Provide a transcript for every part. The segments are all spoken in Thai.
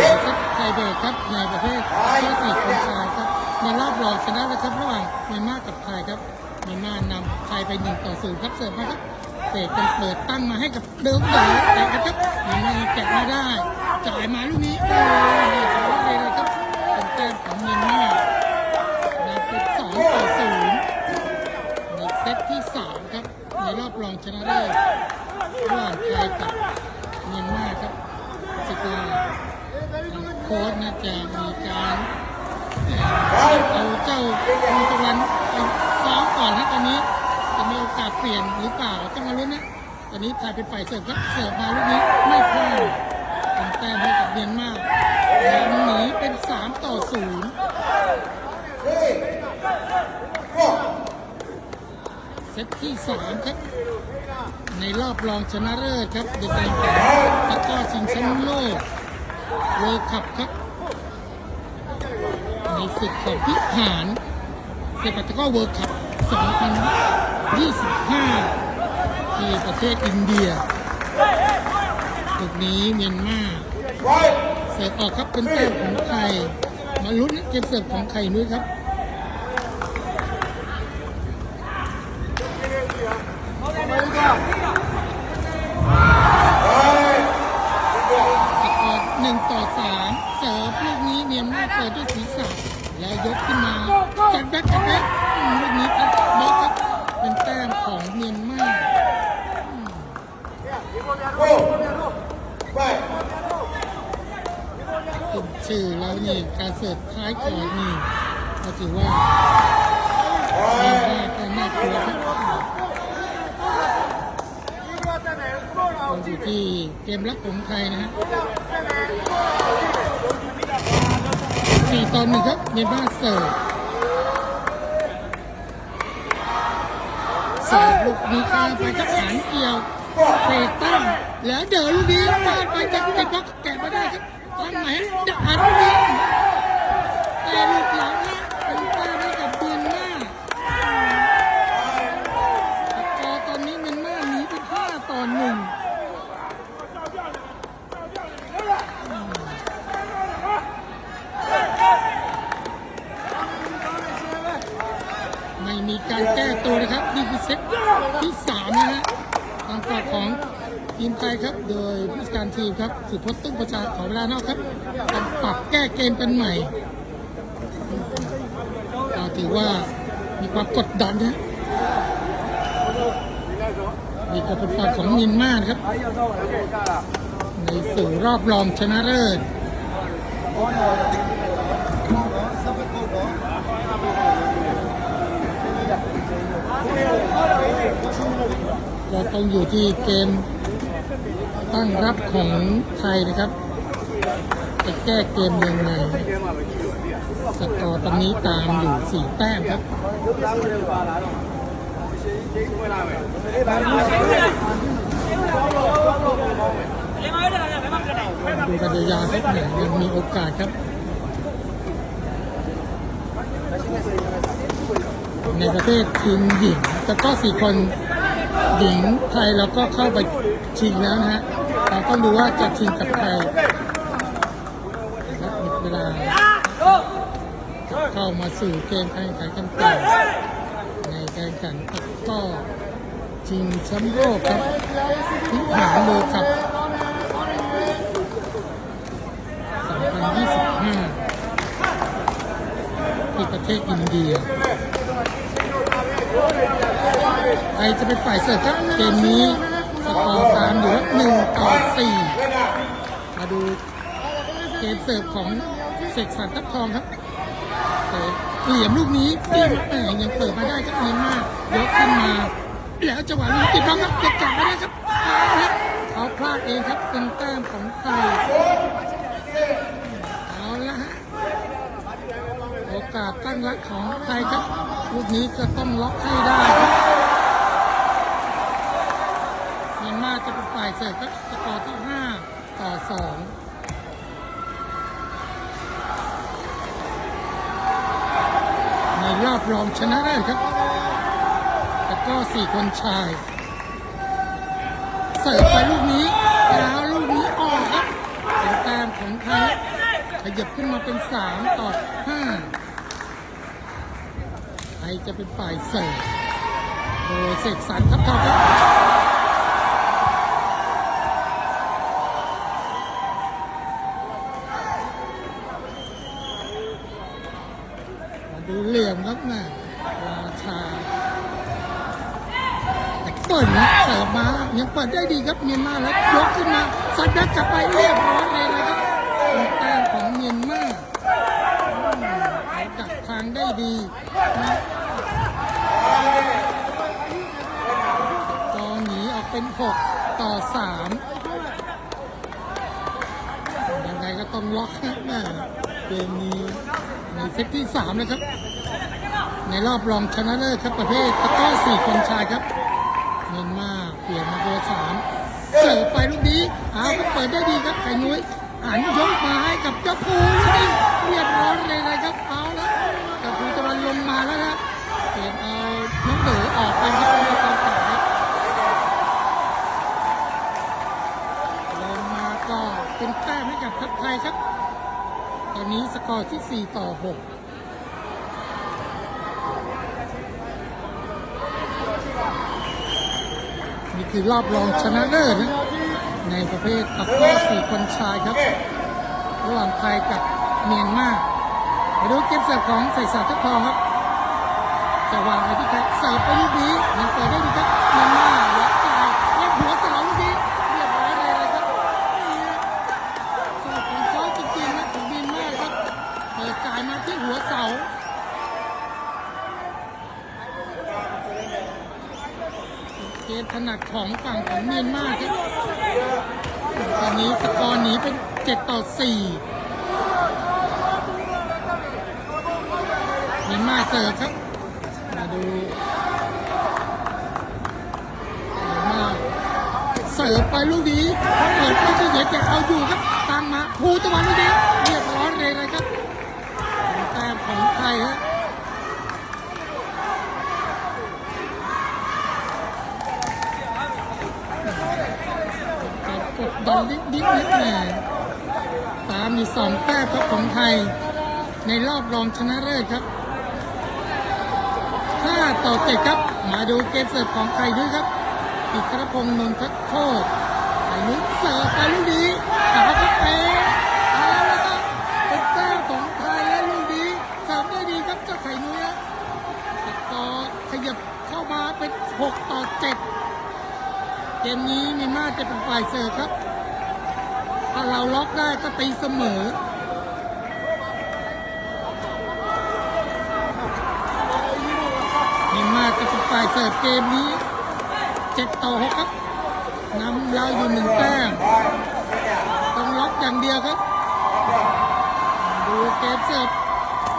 ูครับไทยเบรครับในประเภทเชือกสี่คนชายครับในรอบรองชนะนะครับระหว่างเมียนมากับไทยครับเมียนมานำไทยไปหนึ่งต่อศูนย์ครับเสิร์ฟมาครับเตะกันเปิดตั้งมาให้กับเดิมเดิมแต่ครับเมียนมาแกะมาได้จ่ายมาลูกนี้โอ้ยสวยเลยนะครับเป็นแต้มของเมียนมาในเป็นสองต่อศูนย์ในเซตที่สามครับในรอบรองชนะเลิศระหว่างไทยกับเมียนมาครับสิบว่า โค้ชนะจะมีการเอาเจ้าคุณตะวันไปซ้อมก่อนนะตอนนี้ จะมีโอกาสเปลี่ยนหรือเปล่าต้องมาลุ้นนะตอนนี้ไทยเป็นฝ่ายเสิร์ฟครับเสิร์ฟมาลูกนี้ไม่พลาดทำแต้มให้กับเมียนมาแล้วหนีเป็น3ต่อ0เซตที่3ครับในรอบรองชนะเลิศครับในการแข่งตะก้อชิงแชมป์โลก เวิร์คัพครับในศึกของพิหารเซปัตะกร้อเวิร์คัพ2025 ที่ประเทศอินเดียจุดนี้เมียนมาเสิร์ฟออกครับเป็นแต้มของไทย มาลุ้นเกมเสิร์ฟของไทยนุ้ยครับ สกอร์หนึ่งต่อสามเสิร์ฟลูกนี้เมียนมาเปิดด้วยศีรษะแล้วยกขึ้นมาจัดแบ็คจัดแบ็คอืมลูกนี้ครับบล็อกครับเป็นแต้มของเมียนมาตุ่มชื่อแล้วนี่การเสิร์ฟท้ายก่อนนี่ก็ถือว่าเมียนมาก็น่ากลัวครับเราอยู่ที่เกมรับของไทยนะฮะ สี่ต่อหนึ่งครับเมียนมาเสิร์ฟเสิร์ฟลูกนี้ข้ามไปครับหางเกี่ยวเตะตั้งแล้วเดินลูกนี้ฟาดไปจากติดบล็อกแกะมาได้ครับตั้งไหนดักอันลูกนี้แต่ลูกหลัง ทีมไทยครับ โดยผู้การทีมครับ สุพจน์ตุ้งประชาขอเวลานอกครับต้องปรับแก้เกมกันใหม่ก็ถือว่ามีความกดดันนะนี่ก็เป็นฝั่งของเมียนมาครับ ในสู่รอบรองชนะเลิศก็ต้องอยู่ที่เกม ตั้งรับของไทยนะครับ จะแก้เกมยังไงสกอร์ตอนนี้ตามอยู่สี่แต้มครับดูกันยาวๆครับเนี่ยยังมีโอกาสครับ ในประเภททีมหญิงแต่ก็สี่คนหญิงไทยเราก็เข้าไปชิงแล้วนะฮะ เราต้องดูว่าจะชิงกับใครนะครับหมดเวลาเข้ามาสู่เกมการแข่งขันกันต่อในการแข่งขันก็ชิงแชมป์โลกครับพิหารโลกับ2025 ที่ประเทศอินเดียไทยจะเป็นฝ่ายเสิร์ฟครับเกมนี้สกอร์ตามอยู่ สี่มาดูเกมเสิร์ฟของเสกสรรทัพทองครับเสิร์ฟเหลี่ยมลูกนี้ที่แหมยังเปิดมาได้ครับเมียนมากยกขึ้นมาแล้วจังหวะนี้ติดบล็อกครับเก็บจับไม่ได้ครับเขาพลาดเองครับเป็นแต้มของไทยเอาละฮะโอกาสตั้งรับของไทยครับลูกนี้จะต้องล็อกให้ได้ครับเมียนมาจะเป็นฝ่ายเสิร์ฟครับ สอร์ที่5ต่อ2ในรอบรองชนะได้ครับแต่ก็4คนชาย เสิร์ฟไปลูกนี้ แล้วลูกนี้ออกครับเป็นแต้มของไทยขยับขึ้นมาเป็นสามต่อห้าไทยจะเป็นฝ่ายเสิร์ฟโดยเสกสรรครับทอครับ มาดูเหลี่ยมครับแม่ราชาแต่ เปิดนะเสิร์ฟมายังเปิดได้ดีครับเมียนมาแล้วยกขึ้นมาสัดยัดกลับไปเรียบร้อยเลยนะครับเป็นแต้มของเมียนมาอืมเขาดักทางได้ดีนะกองหนีออกเป็น 6 ต่อ 3 ยังไงก็ต้องล็อกแม่เกมนี้ในเซตที่ 3 นะครับ ในรอบรองชนะเลิศครับประเภทตะก้อสี่คนชายครับ เมียนมากเปลี่ยนมาเบอร์สามเสิร์ฟไปลูกนี้เอาก็เปิดได้ดีครับไข่นุ้ยหันยกมาให้กับเจ้าปูลูกนี้เรียบร้อยเลยนะครับเอาแล้วเจ้าปูตะวันลงมาแล้วนะเปลี่ยนเอาน้องเด๋อออกไปครับในตอนต่อครับลงมาก็เป็นแต้มให้กับทัพไทยครับ ตอนนี้สกอร์ที่ 4 ต่อ 6 นี่คือรอบรองชนะเลิศนะในประเภทตะกร้อสี่คนชายครับ ระหว่างไทยกับเมียนมาไปดูเกมเสิร์ฟของใส่สาทัพทองครับจะวางไรที่ครเสิร์ฟไปลูกนี้ ถนัดของฝั่งของเมียนมาครับตอนนี้สกอร์หนีเป็น7ต่อ4เมียนมาเสิร์ฟครับ มาดูเมียนมาเสิร์ฟไปลูกนี้เปิดไม่ใช่เด็ดแต่เอาอยู่ครับตามมาภูตะวันลูกนี้เรียบร้อยเลยนะครับแต้มของไทยครับ การกดดันนิดนิดนิดแหม่ตามมีสองแต้มครับของไทย ในรอบรองชนะเลิศครับ5ต่อ7ครับ มาดูเกมเสิร์ฟของไทยด้วยครับอิครพงษ์นนทโคตรไทยนุ้ยเสิร์ฟไปลูกนี้เอาครับเป๊ะเอาละครับเป็นแต้มของไทยและลูกนี้เสิร์ฟได้ดีครับเจ้าไข่นุ้ยนะสกอร์ขยับเข้ามาเป็น6ต่อ7 เกมนี้เมียนมาจะเป็นฝ่ายเสิร์ฟครับ ถ้าเราล็อกได้ก็ตีเสมอเมียนมาจะเป็นฝ่ายเสิร์ฟเกมนี้7ต่อ6ครับนำเราอยู่หนึ่งแต้มต้องล็อกอย่างเดียวครับ ดูเกมเสิร์ฟ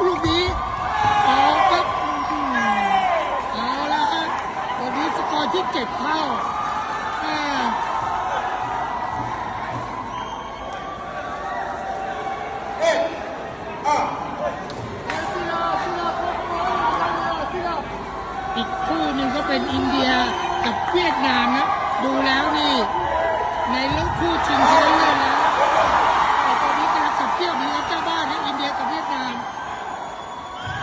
ลูกนี้ออกครับออหือเอาละครับวันนี้สกอร์ที่7เท่า อีกคู่หนึ่งก็เป็นอินเดียกับเวียดนามนะ ดูแล้วนี่ ในเรื่องคู่ชิงชนะเลิศแล้วแต่ตอนนี้กำลังขับเที่ยวมีเจ้าบ้านนะอินเดียกับเวียดนาม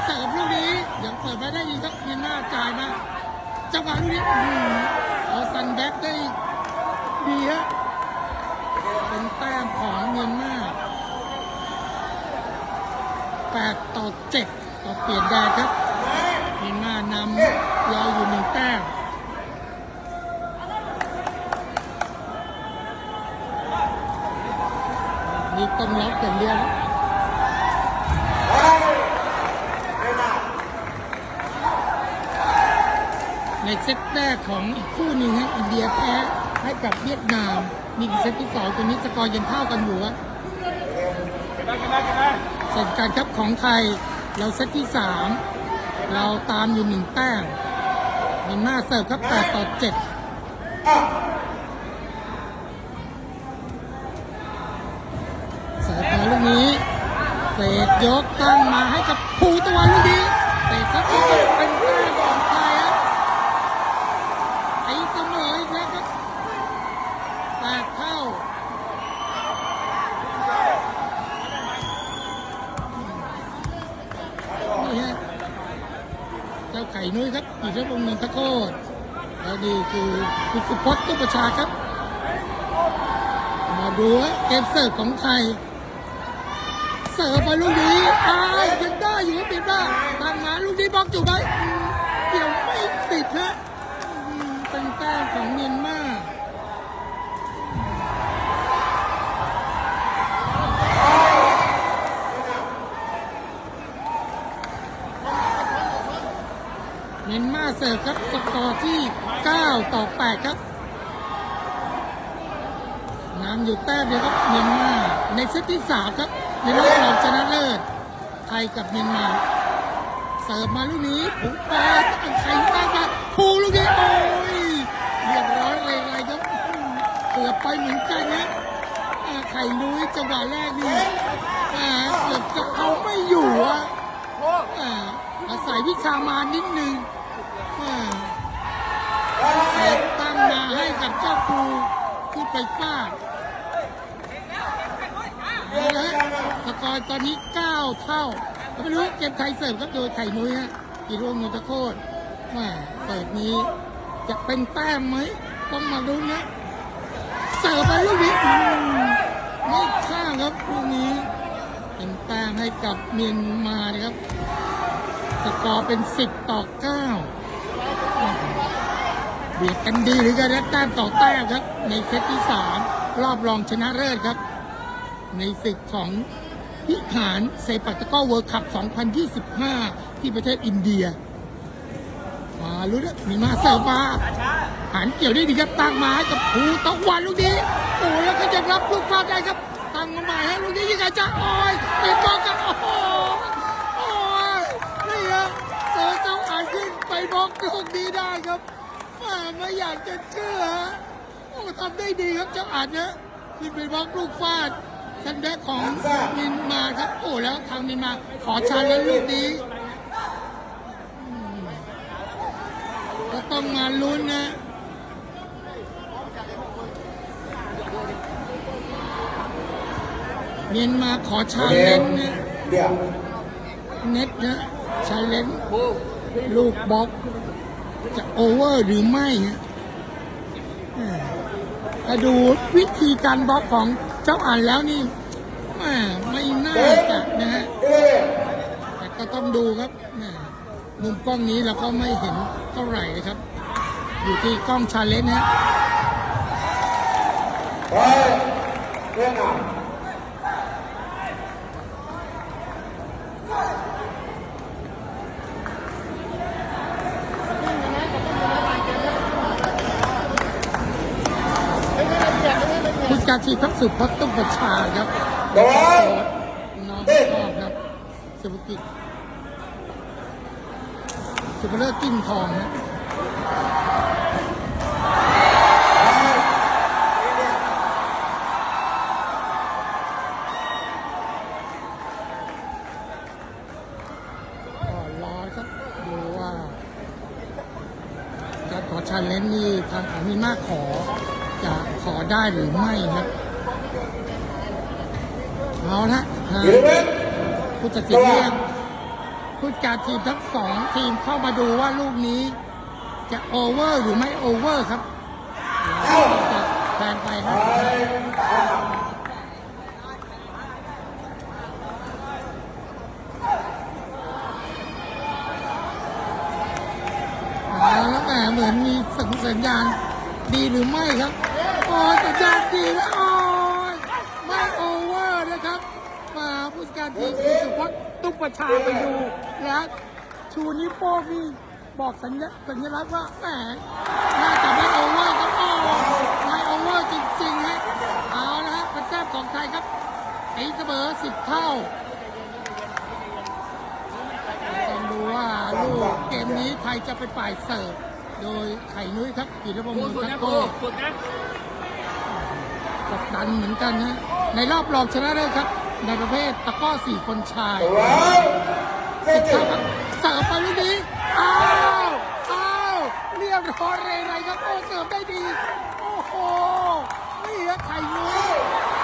เสิร์ฟลูกนี้ยังเปิดมาได้ดีครับเมียนมาจ่ายมาจังหวะลูกนี้อื้อหือเอาซันแบ็กได้ดีฮะเป็นแต้มของเมียนมา 8 ต่อ 7 ต่อเปลี่ยนแดนครับเมียนมานำราอยู่หนึ่งแต้มนี่ต้องล็อกอย่างเดียวในเซตแรกของอีกคู่หนึ่งฮะอินเดียแพ้ให้กับเวียดนามนี่คือเซตที่สองตัวนี้สกอร์ยังเท่ากันอยู่อะ เสร็จการครับของไทยเราเซตที่สามเราตามอยู่หนึ่งแต้มมีหน้าเสิร์ฟครับ8ต่อ7เสิร์ฟมาลูกนี้เศษยกตั้งมาให้กับภูตะวันลูกนี้เศษครับเป็น ข่นุ้ยครับอีกแล้ววงเงินตะโคดแล้วนี่คือคุณสุพจน์ตุประชาครับ มาดูเกมเสิร์ฟของไทย เสิร์ฟมาลูกนี้อ้ายยังได้อยู่ก็ปิดบ้าทางมาลูกนี้บล็อกอยู่ไหมเกี่ยวไม่ติดฮะเป็นแต้มของเมียนมา เมียนมาเสิร์ฟครับสกอร์ที่ 9 ต่อ 8 ครับนำอยู่แต้มเดียวครับเมียนมาในเซตที่สามครับในรอบรองชนะเลิศไทยกับเมียนมาเสิร์ฟมาลูกนี้ผูกไปไข่ตั้งมาผูลูกนี้โอ้ยเรียบร้อยเลยไงครับเกือบไปเหมือนกันนะอ่าไข่นุ้ยจังหวะแรกนี่เกือบจะเอาไม่อยู่อะอาศัยวิชามานิดนึง ตั้งมาให้กับเจ้าปูที่ไปฟาดเอาละฮะสกอร์ตอนนี้ 9 เท่าไม่รู้เกมไทยเสิร์ฟครับโดยไข่มุ้ยฮะกีร่วงมูตะโคตรแม่เสิร์ฟนี้จะเป็นแต้มไหมต้องมาดูนะเสิร์ฟไปลูกนี้ไม่ข้าครับลูกนี้ เป็นแต้มให้กับเมียนมานะครับสกอร์เป็น 10 ต่อ 9 เบียดกันดีหรือกันนะแต้มต่อแต้มครับ ในเซตที่สามรอบรองชนะเลิศครับ ในศึกของพิหารเซปัตะก้อเวิร์คัพ 2025 ที่ประเทศอินเดีย มาลุ้นนะมีมาเสิร์ฟมาหันเกี่ยวได้ดีครับตั้งมาให้กับภูตะวันลูกนี้โอ้แล้วก็จะรับลูกฟาดได้ครับตั้งมาใหม่ให้ลูกนี้ยังไงจะโอ้ยเป็นบอลกับโอ้โหโอ้ยนี่ฮะเจอเจ้าอ่านขึ้นไปบล็อกลูกนี้ได้ครับ ไม่อยากจะเชื่อฮะโอ้ทำได้ดีครับเจ้าอาจนะขึ้นไปบล็อกลูกฟาดสันแดกของมินมาครับ โอ้แล้วทางมินมาขอชาเลนจ์ลูกนี้อืมก็ต้องมาลุ้นนะเมียนมาขอชาเลนจ์นะ Yeah. เน็ตนะชาเลนจ์ลูกบล็อก จะโอเวอร์หรือไม่ฮะแหม่ถ้าดูวิธีการบล็อกของเจ้าอ่านแล้วนี่แม่ไม่น่าจะนะฮะแต่ก็ต้องดูครับม่มุมกล้องนี้เราก็ไม่เห็นเท่าไหร่นะครับ อยู่ที่กล้องชาเลนจ์นะ การชีพักสุพจน์ตุ้มประชาครับ Go on. น้องชอบครับสุภกิจสุภเลิศกิ้งทองนะขอชาเลนจ์นี่ทางของมีมากขอ ขอได้หรือไม่ครับเอาละทาง Eleven. ผู้ตัดสินเรียกผู้จัดทีมทั้งสองทีมเข้ามาดูว่าลูกนี้ จะโอเวอร์หรือไม่โอเวอร์ครับจะแทนไปครับ Five. เอาแล้วแหมเหมือนมีสัญสัญญาณดีหรือไม่ครับโอ้ ยสัญญาณดีแล้วโอ้ยไม่โอเวอร์นะครับมาผู้จัดการทีมคุณสุพจน์ตุ๊กประชาไปดูแล้วชูนิ้วโป้งนี่บอกสัญญาสัญลักษณ์ว่าแหมน่าจะไม่โอเวอร์ครับโอ้ไม่โอเวอร์จริงๆฮะเอาละฮะเป็นแต้มของไทยครับตีเสมอสิบเท่าต้องดูว่าลูกเกมนี้ใครจะเป็นฝ่ายเสิร์ฟโดยไข่นุ้ยครับกิรพงศ์ฝึกทันะกโกฝึกนะ ดดันเหมือนกันนะในรอบรองชนะเลิศครับ ในประเภทตะกร้อสี่คนชาย Right. สิบเท่า Fifty. ครับเสิร์ฟไปลูกนี้อ้าวอ้าวเรียบร้อยเลยไรครับโอ้เสิร์ฟได้ดี โอ้โหนี่ฮะไข่นุ้ย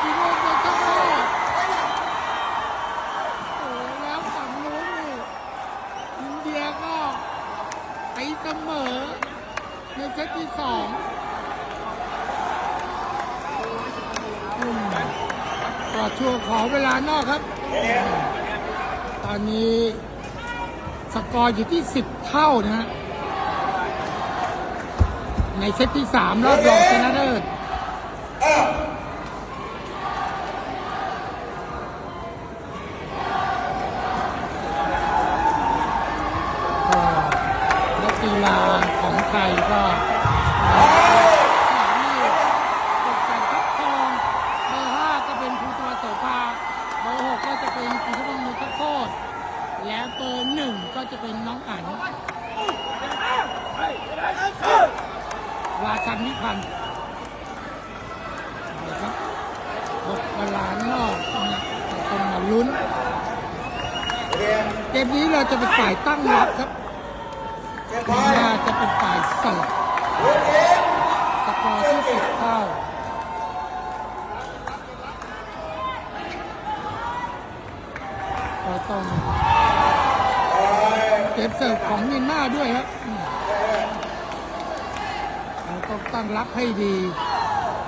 กิรพงศ์ทักโกโอ้แล้วฝั่งนู้นนี่อินเดียก็ ก็ช่วขอเวลานอกครับ ตอนนี้สกอร์อยู่ที่ 10 เท่านะฮะ ในเซตที่ 3 รอบรองชนะเลิศนักกีฬาของไทยก็ เบอร์หนึ่งก็จะเป็นน้องอันราชันนิพันธ์เอาละครับบทบาลานนอกนะต้องมาลุ้น เกมนี้เราจะเป็นฝ่ายตั้งรับครับเส้นทีไปมาจะเป็นฝ่ายสิร์ฟหัวเทียนสกอร์ที่สิบเท่าก็ต้อง ยเก็บเสิร์ฟของเมียนมาด้วยครับอืมเราต้องตั้งรับให้ดี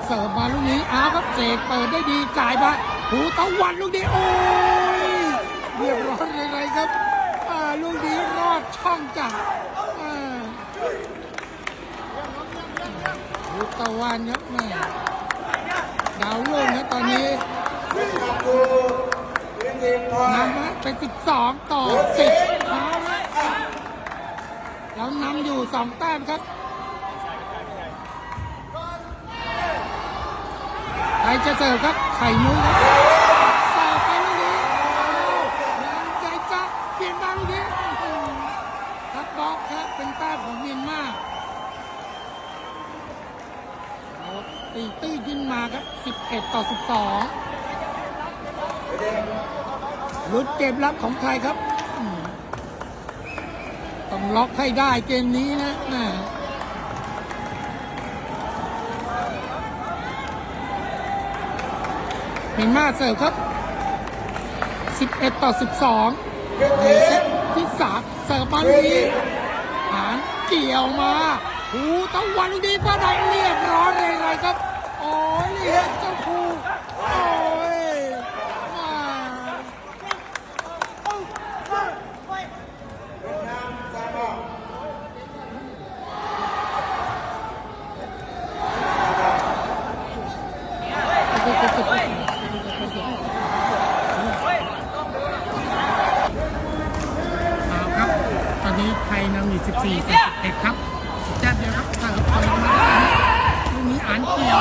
เสิร์ฟมาลูกนี้อ้าวครับเสกเปิดได้ดีจ่ายมาหูตะวันลูกนี้โอ้ยเรียบร้อยเลยเลยครับอ่าลูกนี้รอดช่องจัดอ่าหูตะวันครับแม่ดาวรุ่งนะตอนนี้เส้นกลับดูเรียนทีมพอนำนะเป็น 12 ต่อ 10 นำอยู่2แต้มครับใครจะเสิร์ฟครับ ไข่มุ้งครับเสิร์ฟไปลูกนี้ยังใจจะเปลี่ยนมาลูกนี้อื้อหือครับบล็อกครับเป็นแต้มของเมียนมาเอาตีตื้นขึ้นมาครับ 11 ต่อ 12เรียนลุ้นเกมรับของใครครับอืม ต้องล็อกให้ได้เกมนี้นะแม่เมียนมาเสิร์ฟครับ 11 ต่อ 12เรียนในทีเซมตที่สามเสิร์ฟมาลูกนี้หานเกี่ยวมาหูตะวันลูกนี้ก็ได้เรียบร้อยเลยครับ โอ้ยนี่ครับ 44เอ็ดครับแจ๊บเดียวครับถ้าเราปล่อยมาลูกนี้อ่านเกี่ยว